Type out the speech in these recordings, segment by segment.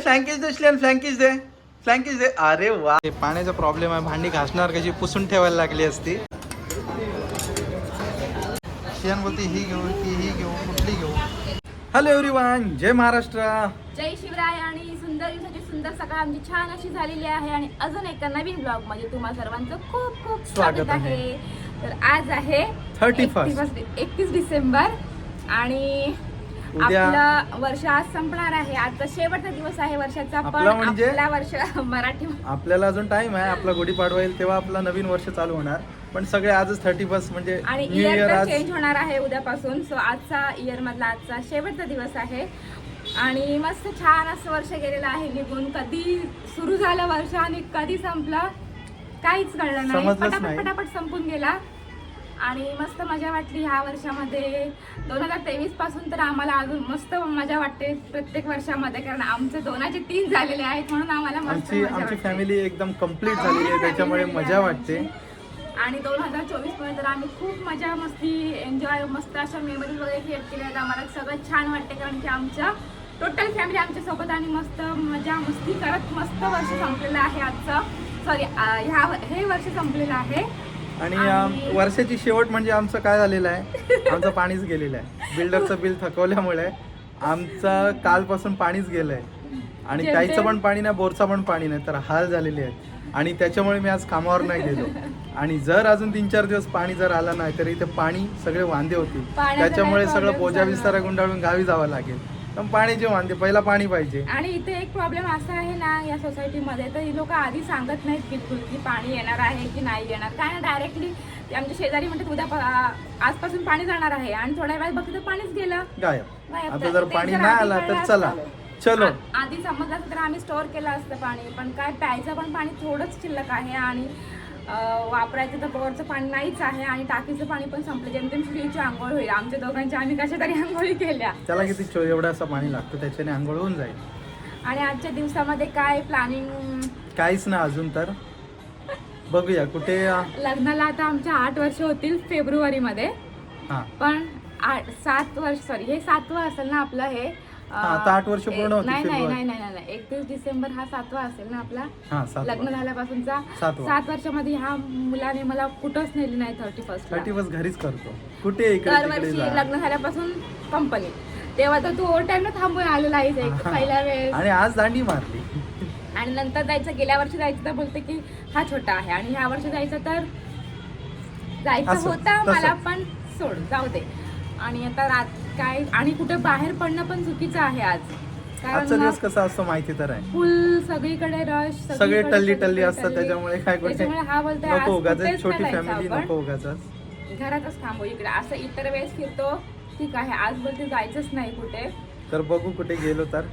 फ्लँकेज दे श्लियान फ्लँकेज दे. फ्लँकेज दे. अरे वा. हे पाण्याचा प्रॉब्लेम आहे. भांडी घासणार कशी? पुसून ठेवायला लागली असती. श्लियान बोलते ही घेऊ ती ही घेऊ कुठली घेऊ हॅलो एव्हरीवन जय महाराष्ट्र. जय शिवराय आणि सुंदर दिवसाची सुंदर सकाळ आमची छान अशी झालेली आहे. आणि अजून एका नवीन ब्लॉगमध्ये तुम्हा सर्वांचं खूप खूप स्वागत आहे. तर आज आहे 31st. एकतीस डिसेंबर. आणि उद्या- आपलं वर्ष आज संपणार आहे. आजचा शेवटचा दिवस आहे वर्षाचा पण आपला म्हणजे? आपला वर्ष मराठी आपल्याला अजून टाइम आहे. आपला गुढीपाडवा येईल तेव्हा आपला नवीन वर्ष चालू होणार. पण सगळे आजच थर्टी फर्स्ट म्हणजे आणि न्यू इयर इयर तर आज चेंज होणार आहे उद्यापासून. सो आजचा इयर मधला आजचा शेवटचा दिवस आहे. आणि मस्त छान असं वर्ष गेलेलं आहे. निघून कधी सुरू झालं वर्ष आणि कधी संपलं काहीच कळलं नाही. समजलंच पटापट नाही. पटापट संपून गेला. आणि मस्त मजा वाटली ह्या वर्षामध्ये. दोन हजार तेवीसपासून तर आम्हाला अजून मस्त मजा वाटते प्रत्येक वर्षामध्ये कारण आमचे दोनाचे तीन झालेले आहेत म्हणून आम्हाला मस्त आमची मजा आमची वाटते. फॅमिली एकदम कंप्लीट झालेली आहे त्याच्यामुळे मजा वाटते. आणि दोन हजार चोवीसमध्ये तर आम्ही खूप मजा मस्ती एन्जॉय मस्त अशा मेमरीज वगैरे क्रिएट केल्या आहेत. आम्हाला सगळं छान वाटते कारण की आमच्या टोटल फॅमिली आमच्यासोबत आणि मस्त मजा मस्ती करत मस्त वर्ष संपलेलं आहे आजचं. सॉरी ह्या हे वर्ष संपलेलं आहे. आणि वर्षाची शेवट म्हणजे आमचं काय झालेलं आहे? आमचं पाणीच गेलेलं आहे. बिल्डरचं बिल थकवल्यामुळे आमचं कालपासून पाणीच गेलं आहे. आणि त्याचं पण पाणी नाही बोरचा पण पाणी नाही तर हाल झालेले आहेत आणि त्याच्यामुळे मी आज कामावर नाही गेलो. आणि जर अजून तीन चार दिवस पाणी जर आलं नाही तर इथे पाणी सगळे वांदे होतील. त्याच्यामुळे सगळं बोजा झाला? विस्तारा गुंडाळून गावी जावं लागेल. पण वांदे पहिला पाणी पाहिजे. आणि इथे एक प्रॉब्लेम असा आहे ना या सोसायटीमध्ये तर ही लोक आधी सांगत नाहीत बिलकुल की पाणी येणार आहे की नाही येणार. काय ना डायरेक्टली आमच्या शेजारी म्हणतात उद्या आजपासून पाणी जाणार आहे. आणि थोड्या वेळात बघतो तर पाणीच गेलं. गायब. आता जर पाणी नाही आलं तर चला. चलो. आधी समजलं तर आम्ही स्टोअर केलं असतं पाणी. पण काय प्यायचं पण पाणी थोडंच शिल्लक आहे आणि वापरायचं तर बोरचं पाणी नाहीच आहे आणि टाकीचं पाणी पण संपलं. जेमतेम श्रीची आंघोळ होईल. आमच्या दोघांची आम्ही कशा तरी आंघोळी केल्या. त्याला किती चो एवढं असं पाणी लागतं त्याच्याने आंघोळ होऊन जाईल. आणि आजच्या दिवसामध्ये काय प्लॅनिंग काहीच ना अजून तर. बघूया कुठे लग्नाला आता आमच्या आठ वर्ष होतील फेब्रुवारीमध्ये. पण आठ सात वर्ष सॉरी हे सातवं असेल ना आपलं हा, आता आठ वर्ष पूर्ण होतील नाही नाही. नाही नाही नाही एकतीस डिसेंबर हा सातवा असेल ना आपला? हा लग्न झाल्यापासूनचा सातवा. सात वर्षामध्ये ह्या मुलाने मला कुठंच नेली नाही थर्टी फर्स्ट थर्टी बस घरीच करतो. कुठे इकडे तिकडे दरवर्षी जा. लग्न झाल्यापासून कंपनी तेव्हा तर तू ओव्हर टाइम थांबून आलेला आहेस एक. पहिल्या वेळेस. आणि आज दांडी मारली. आणि नंतर जायचं गेल्या वर्षी जायचं तर बोलते की हा छोटा आहे. आणि ह्या वर्षी जायचं तर जायचं असं, होतं तसं. मला पण सोड जाऊ दे. आणि आता रात काय आणि कुठे बाहेर पडणं पण चुकीचं आहे आज. आजचा दिवस कसा असतो माहिती तर आहे. फुल सगळीकडे रश सगळे टल्ली टल्ली असतात. त्याच्यामुळे काय त्याच्यामुळे हा बोलतोय आज नको उगाच कुठेच छोटी नाही जायचं फॅमिली आपण. नको उगाच घरातच थांबू इकडे. असं इतर वेळेस फिरतो ठीक आहे. आज बोलते जायचंच नाही कुठे. तर बघू कुठे गेलो तर.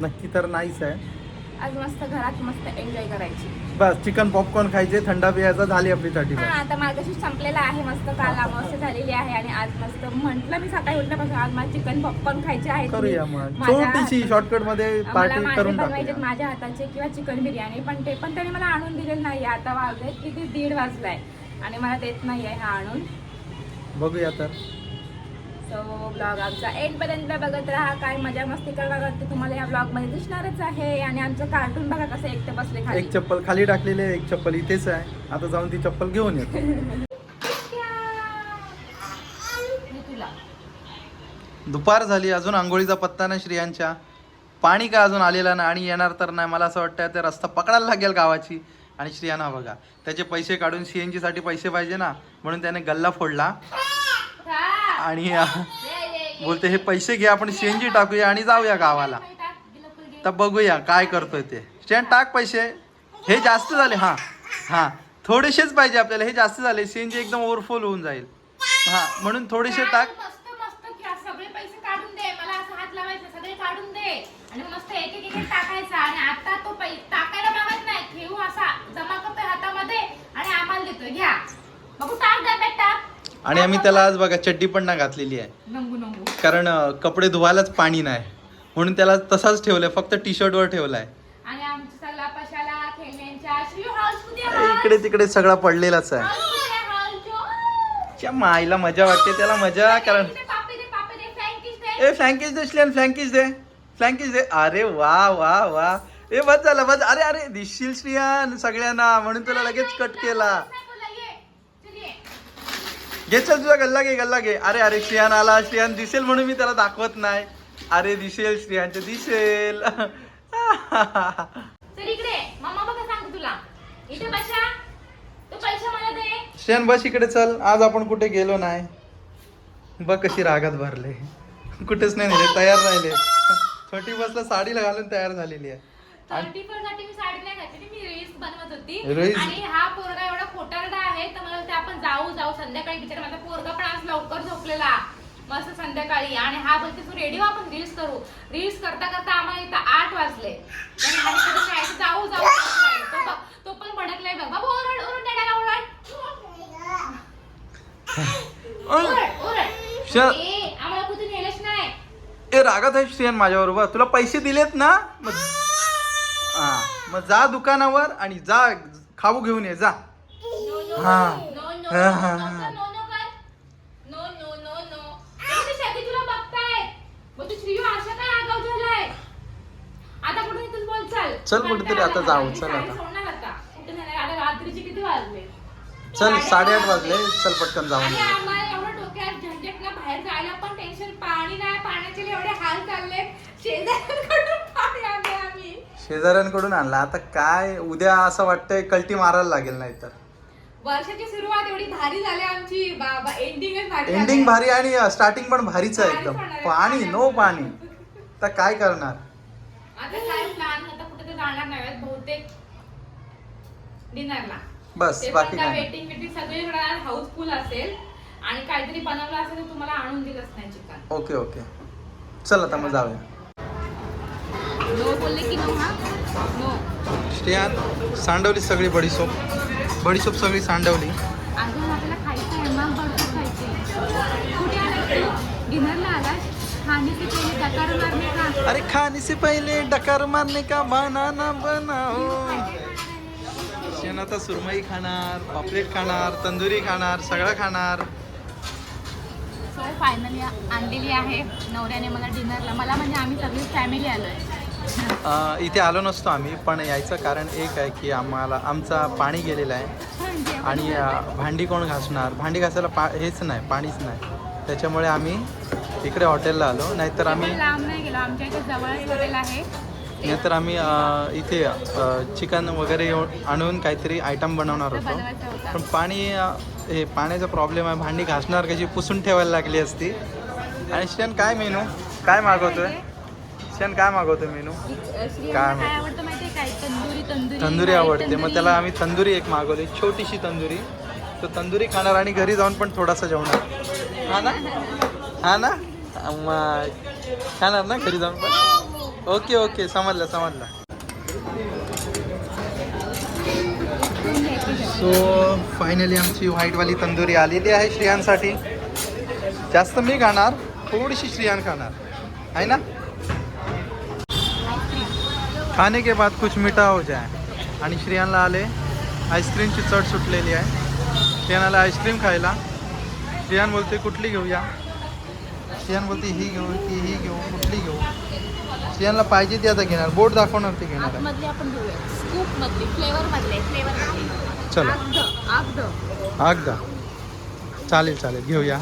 नक्की तर नाहीच आहे. आज मस्त घरात मस्त एन्जॉय करायची. बस चिकन पॉपकॉर्न खायचे थंडा पियाचा झाली आपली थर्टी हा आता मार्गशीर्ष संपलेला आहे मस्त काल अमावस्या झालेली आहे आणि आज मस्त म्हंटल मी सकाळी उठल्यापासून आज मला चिकन पॉपकॉर्न खायचे आहेत. करूया मग. छोटीशी शॉर्टकटमध्ये पार्टी करून बनवायचे माझ्या हाताचे किंवा चिकन बिर्याणी पण ते पण त्याने मला आणून दिलेलं नाही आता वाजले किती? दीड वाजलाय. आणि मला देत नाही आहे हा आणून. बघूया तर. सो ब्लॉग आमचा एंड पर्यंत बघत राहा. काय मजा मस्ती करणार ते तुम्हाला या ब्लॉगमध्ये दिसणारच आहे. आणि आमचं कार्टून बघा कसं एकटं बसले खाली. एक चप्पल खाली टाकलेली आहे एक चप्पल इथेच आहे. आता जाऊन ती चप्पल घेऊन येतो. दुपार झाली अजून आंघोळीचा पत्ता नाही श्रियांच्या. पाणी काय अजून आलेलं नाही आणि येणार तर नाही. मला असं वाटतं ते रस्ता पकडायला लागेल गावाची. आणि श्रियाना बघा. त्याचे पैसे काढून सीएनजी साठी पैसे पाहिजे ना. म्हणून त्याने गल्ला फोडला. आणि बोलते हे पैसे घे आपण सीएनजी टाकूया आणि जाऊया गावाला. तर बघूया काय करतोय ते. स्टँड टाक पैसे. हे जास्त झाले हां हां. थोडेसेच पाहिजे आपल्याला हे जास्त झाले सीएनजी एकदम ओव्हरफुल होऊन जाईल. हां म्हणून थोडेसे टाक मस्त मस्त घ्या सगळे पैसे काढून दे मला असं हात लावायचे सगळे काढून दे आणि मस्त एक एक एक टाकायचा आणि आता तो पै टाकायला मागत नाही ठेवू असा जमा करतोय हातामध्ये आणि आम्हाला देतोय घ्या बघू टाक डब्यात टाक आणि आम्ही त्याला आज बघा चड्डी पण ना घातलेली आहे. नंगू नंगू. कारण अं, कपडे धुवायलाच पाणी नाही. म्हणून त्याला तसाच ठेवलंय फक्त टी शर्टवर ठेवलाय. आणि आमची सल्ला पशाला खेळण्यांच्या श्री हाऊस उद्या इकडे तिकडे सगळा पडलेलाच आहे. च्या माईला मजा वाटते त्याला मजा कारण पापी दे पापी दे फ्रँकीज दे ए फ्लँकेज दे श्लियन फ्लँकेज दे. फ्लँकेज दे. अरे वा वा वा. ए बस झालं बस. अरे अरे दिसशील श्रियान सगळ्यांना. म्हणून तुला लगेच कट केला. घे चल तुझा गल्ला घे गल्ला घे. अरे अरे श्रियान आला. श्रियान दिसेल म्हणून मी त्याला दाखवत नाही. अरे दिसेल श्रियांचे दिसेल. तर इकडे. मम्मा बघा सांगतो तुला. इथे बसा. तो पैसा मला दे. श्रियान बस इकडे चल. आज आपण कुठे गेलो नाही. बघ कशी रागात भरले. कुठेच नाही नेले तयार राहिले. छोटी बसला साडीला घालून तयार झालेली आहे. थर्टी फोरसाठी मी रील्स बनवत होती. Reels? आणि हा पोरगा एवढा खोटारडा आहे तर मला वाटतं आपण जाऊ जाऊ. संध्याकाळी बिचारा माझा पोरगा पण आज लवकर झोपलेला. मस्त संध्याकाळी. आणि हा बोलते तू रेडी हो आपण रील्स करू? रील्स करता करता आम्हाला इथं आठ वाजले. आणि हा इकडे काय, जाऊ जाऊ तो बघ, तो पण भडकलाय बघ. बाबा ओरड ओरड डॅडाला ओरड. ओरड ओरड. श- ए, आम्हाला कुठे नेलंच नाही. ए रागात आहे श्रियान माझ्याबरोबर. तुला पैसे दिलेत ना? मग हा. मग जा दुकानावर आणि जा खाऊ घेऊन ये जा. हा. हा, हा, हा. चल. कुठेतरी आता जाऊ, चल साडी आता. चल साडेआठ वाजले. चल पटकन बाहेर जायला पण टेन्शन पाणी नाही पाण्याचे एवढे हाल चालले आम्ही शेजाऱ्यांकडून आणला. आता काय उद्या असं वाटतंय कल्टी मारायला लागेल नाही तर वर्षाची सुरुवात एवढी भारी झाली आमची. बाबा एंडिंगच भारी झाली. एंडिंग भारी आणि स्टार्टिंग पण भारीच आहे भारीच एकदम. होणार आहे. पाणी नो पाणी. तर काय करणार? आता काय प्लॅन आता कुठे तर जाणार नाही बहुतेक. डिनरला. बस बाकी काय नाही. वेटिंग सगळीकडे हाऊसफुल असेल. आणि काहीतरी बनवलं असेल तर तुम्हाला आणून दिलंच नाही चिकन. Okay okay. चल आता मग जाऊया. नो बोलले की नो हा? नो. श्रेयान सांडवली सगळी बडीशोप. बडीशोप सगळी सांडवली. अजून आपल्याला खायचं आहे मग भरपूर खायचे कुठे आलास डिनरला आलास खाणे से पहिले दकार मारणे का? अरे खाने से पहले डकार मारने का? बनाना बनाओ. शेण आता सुरमई खाणार पापलेट खाणार तंदुरी खाणार सगळं खाणार. सो फायनली आणलेली आहे. नवऱ्याने मला डिनरला मला म्हणजे आम्ही सगळी फॅमिली आलो आहे इथे आलो नसतो आम्ही पण यायचं कारण एक आहे की आम्हाला आमचा पाणी गेलेला आहे. आणि भांडी कोण घासणार? भांडी घासायला पा हेच नाही पाणीच नाही. त्याच्यामुळे आम्ही इकडे हॉटेलला आलो. नाहीतर आम्ही नाहीतर आम्ही इथे चिकन वगैरे येऊन- आणून काहीतरी आयटम बनवणार होतो. पण पाणी हे पाण्याचा प्रॉब्लेम आहे. भांडी घासणार कशी? पुसून ठेवायला लागली असती. आणि शेण काय मेनू? काय मागवतोय? शेण काय मागवतोय मेनू? काय तंदुरी आवडते. मग. त्याला आम्ही तंदुरी एक मागवली छोटीशी तंदुरी. तो तंदुरी खाणार आणि घरी जाऊन पण थोडासा जेवणार. हा ना? हा ना? मग खाणार ना घरी जाऊन पण? Okay okay. समजलं समजलं. सो फायनली आमची व्हाईटवाली तंदुरी आलेली आहे श्रियांसाठी. जास्त मी खाणार थोडीशी श्रियान खाणार. आहे ना? खाने के बाद कुछ मीठा हो जाए। आणि श्रियांना आले आईस्क्रीमची चढ सुटलेली आहे. श्रियानाला आईस्क्रीम खायला. श्रियान बोलते कुठली घेऊया? श्रियान बोलते ही घेऊ की ही घेऊ कुठली घेऊ? श्रियानला पाहिजे ती आता घेणार. बोट दाखवणार ती घेणार चलो. अगदा चालेल चालेल. घेऊया.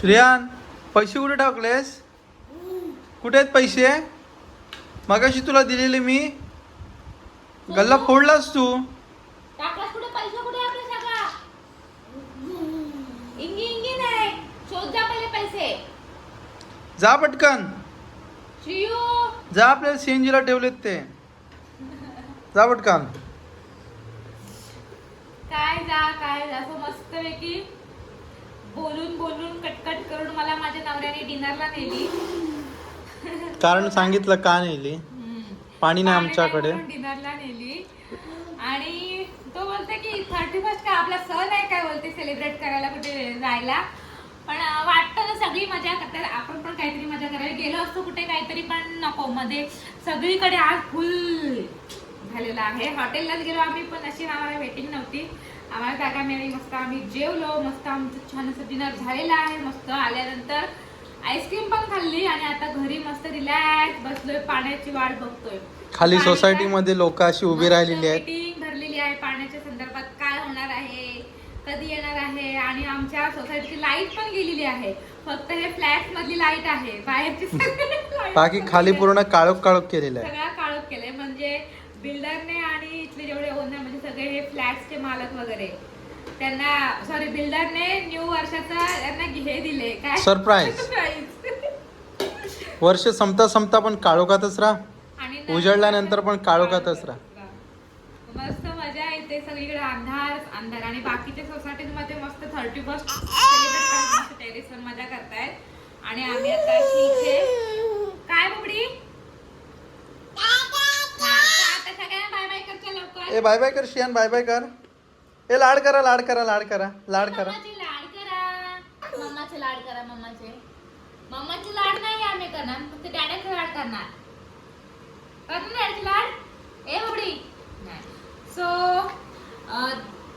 श्रियान पैसे कुठे टाकलेस कुठे आहेत पैसे? मगाशी तुला दिलेले मी. गल्ला फोडलास तू. टाकलास कुठे? पैसे कुठे आपले सगळा? इंगी इंगी नाही. शोध जा पहिले पैसे. जा पटकन. श्रीयू जा आपल्याला सीएनजीला ठेवलेत ते. जा पटकन. काय जा काय जा. असं मस्तपैकी बोलून बोलून कटकट करून मला माझ्या नवऱ्याने डिनरला नेली. कारण सांगितलं का नेली? पाणी नाही आमच्याकडे. डिनरला नेली. आणि तो बोलते की थर्टी फर्स्ट काय आपला सण आहे काय? बोलते सेलिब्रेट करायला कुठे जायला. पण वाटतं ना सगळी मजा करतात. आपण पण काहीतरी मजा करायला गेलो असतो कुठे काहीतरी पण नको. मध्ये सगळीकडे आज फुल झालेलं आहे. हॉटेललाच गेलो आम्ही पण अशी आम्हाला वेटिंग नव्हती. आम्हाला जागा मिळाली मस्त. आम्ही जेवलो मस्त. आमचं छान असं डिनर झालेलं आहे. मस्त आल्यानंतर आईस्क्रीम पण खाल्ली आणि आता घरी मस्त रिलॅक्स बसलोय पाण्याची वाट बघतोय. खाली पाणी काय- सोसायटीमध्ये लोक अशी उभी राहिलेली आहेत. मीटिंग भरलेली आहे. पाण्याच्या संदर्भात काय होणार आहे कधी येणार आहे आणि आमच्या सोसायटीची लाइट पण गेलेली आहे. फक्त हे फ्लॅट मधली लाइट आहे. बाहेरची बाकी खाली. पूर्ण काळोख काळोख केलेलं आहे. सगळा काळोख केलंय. म्हणजे बिल्डरने आणि इथले जेवढे ओनर म्हणजे सगळे हे फ्लॅट्सचे मालक वगैरे. त्यांना सॉरी बिल्डरने न्यू वर्षाचा त्यांना हे दिले. काय? Surprise. Surprise. वर्ष संपता संपता पण काळोखातच राहा. आणि उजळल्यानंतर पण काळोखातच राहा. मस्त मजा येते सगळीकडे. अंधार अंधार. आणि बाकीच्या सोसायटीमध्ये मस्त थर्टी फर्स्ट मस्त टेरेसवर मजा करतायत. आणि आम्ही आता अशी इथे काय बुबडी? हा, तर आता सगळ्यांना बाय बाय करच्या लवकर. ए बाय बाय कर शियान. बाय बाय कर. ए लाड करा लाड करा लाड करा लाड करा. मम्माचे लाड करा. मम्माचे लाड करा मम्माचे. मम्माचे लाड नाही आम्ही करणार फक्त डॅडाचे लाड करणार. करणार डॅडाचे लाड? ए बबडी सो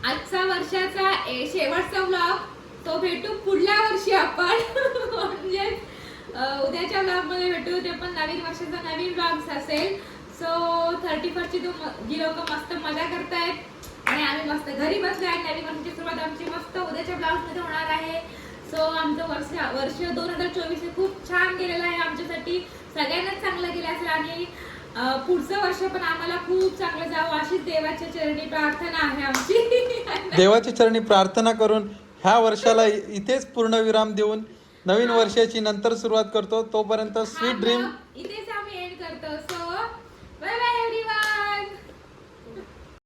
आजचा वर्षाचा ए, शेवटचा ब्लॉग तो भेटू पुढल्या वर्षी आपण. म्हणजे उद्याच्या ब्लॉगमध्ये भेटू. ते पण नवीन वर्षाचा नवीन ब्लॉग असेल. सो थर्टी फर्स्टची तो जी लोक मस्त मजा करतायत. आणि आम्ही मस्त घरी बसलो आहे नवीन वर्षाची सुरुवात आमची मस्त उद्याच्या ब्लॉगमध्ये होणार आहे. सो आमचं वर्ष वर्ष दोन हजार चोवीस हे खूप छान गेलेलं आहे आमच्यासाठी. सगळ्यांनाच चांगलं गेलं असेल आणि पुढचं वर्ष पण आम्हाला खूप चांगलं जावं अशीच देवाच्या चरणी प्रार्थना आहे आमची. देवाची चरणी प्रार्थना करून ह्या वर्षाला इथेच पूर्ण विराम देऊन नवीन वर्षाची नंतर सुरुवात करतो. तोपर्यंत स्वीट ड्रीम इथे